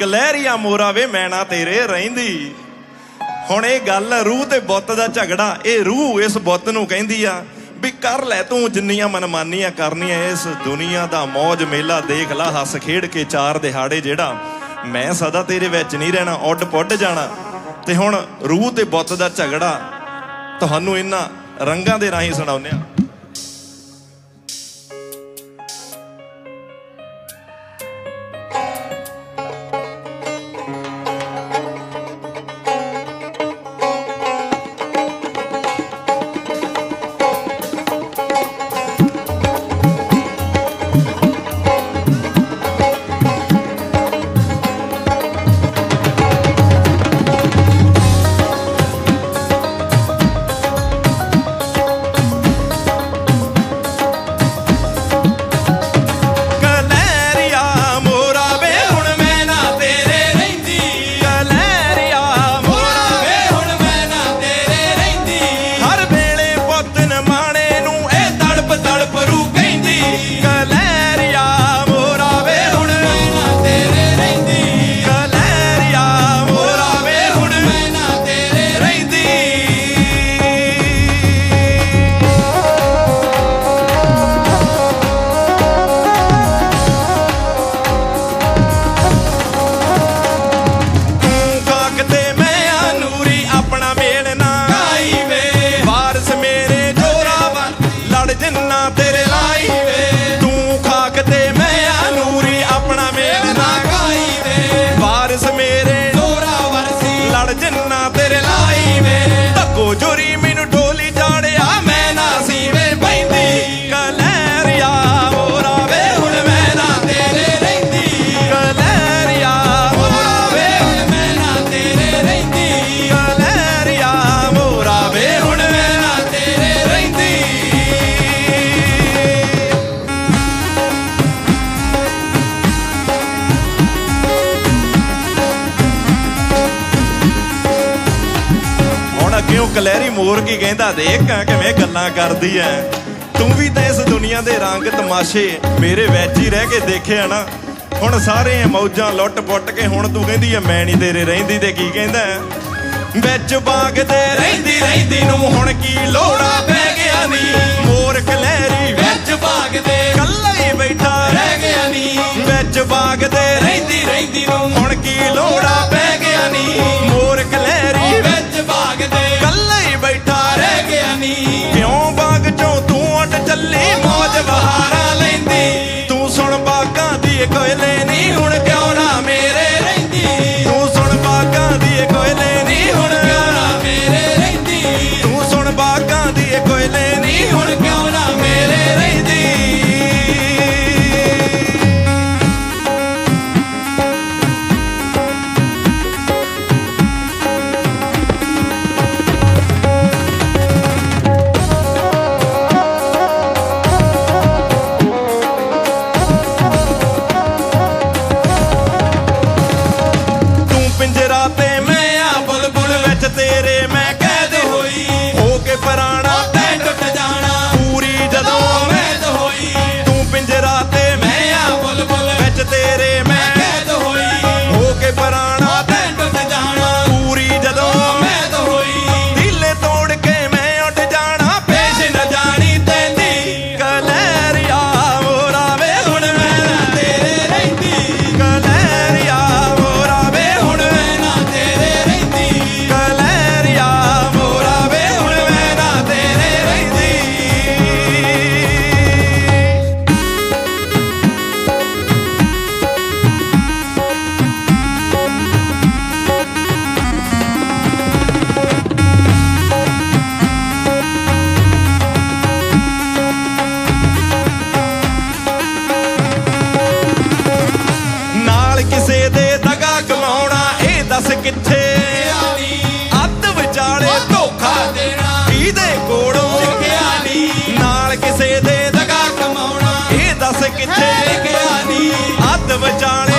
ਕਲਹਿਰੀਆ ਮੋਰਾ ਵੇ, ਮੈਣਾ ਤੇਰੇ ਰਹਿੰਦੀ। ਹੁਣ ਇਹ ਗੱਲ ਰੂਹ ਤੇ ਬੁੱਤ ਦਾ ਝਗੜਾ, ਇਹ ਰੂਹ ਇਸ ਬੁੱਤ ਨੂੰ ਕਹਿੰਦੀ ਆ ਵੀ ਕਰ ਲੈ ਤੂੰ ਜਿੰਨੀਆਂ ਮਨਮਾਨੀਆਂ ਕਰਨੀਆਂ ਇਸ ਦੁਨੀਆ ਦਾ ਮੌਜ ਮੇਲਾ, ਦੇਖ ਲਾ ਹੱਸ ਖੇਡ ਕੇ ਚਾਰ ਦਿਹਾੜੇ ਜਿਹੜਾ ਮੈਂ ਸਦਾ ਤੇਰੇ ਵਿੱਚ ਨਹੀਂ ਰਹਿਣਾ, ਉੱਡ ਪੁੱਡ ਜਾਣਾ। ਤੇ ਹੁਣ ਰੂਹ ਤੇ ਬੁੱਤ ਦਾ ਝਗੜਾ, ਤੁਹਾਨੂੰ ਇਹਨਾਂ ਰੰਗਾਂ ਦੇ ਰਾਹੀਂ ਸੁਣਾਉਂਦੇ ਆ। ਕਲਹਿਰੀ ਮੋਰ ਕੀ ਕਹਿੰਦਾ, ਦੇਖ ਕਿਵੇਂ ਗੱਲਾਂ ਕਰਦੀ ਐ। ਤੂੰ ਵੀ ਤਾਂ ਇਸ ਦੁਨੀਆ ਦੇ ਰੰਗ ਤਮਾਸ਼ੇ ਮੇਰੇ ਵਿੱਚ ਹੀ ਰਹਿ ਕੇ ਦੇਖਿਆ ਨਾ। ਹੁਣ ਸਾਰੇ ਮੌਜਾਂ ਲੁੱਟ ਪੁੱਟ ਕੇ ਹੁਣ ਤੂੰ ਕਹਿੰਦੀ ਐ, ਮੈਂ ਨਹੀਂ ਤੇਰੇ ਰਹਿੰਦੀ ਤੇ ਕੀ ਕਹਿੰਦਾ ਵਿੱਚ ਬਾਗ ਦੇ ਰਹਿੰਦੀ ਰਹਿੰਦੀ ਨੂੰ ਹੁਣ ਕੀ ਲੋੜਾ ਪੈ ਗਿਆ ਨੀ। ਮੋਰ ਕਲਹਿਰੀ ਵਿੱਚ ਬਾਗ ਦੇ ਕੱਲਾ ਹੀ ਬੈਠਾ ਰਹਿ ਗਿਆ ਨੀ। ਵਿੱਚ ਬਾਗ ਦੇ ਰਹਿੰਦੀ ਰਹਿੰਦੀ ਨੂੰ ਹੁਣ ਕੀ ਲੋੜਾ ਦੀ ਇਹ ਕੋਇਲੇ ਨਹੀਂ ਹੁਣ ਕਿਉਂ ਨਾ ਮੇਰੇ ਰਹਿੰਦੀ? ਤੂੰ ਸੁਣ ਬਾਗਾਂ ਦੀ ਇਹ ਕੋਇਲੇ ਨਹੀਂ ਹੁਣ ਕਿਉਂ ਨਾ ਮੇਰੇ ਰਹਿੰਦੀ? ਤੂੰ ਸੁਣ ਬਾਗਾਂ ਦੀ ਇਹ ਕੋਇਲੇ ਨਹੀਂ ਹੁਣ ਦੱਸ ਕਿੱਥੇ ਗਿਆ ਨੀ ਅੱਧ ਵਜਾਣ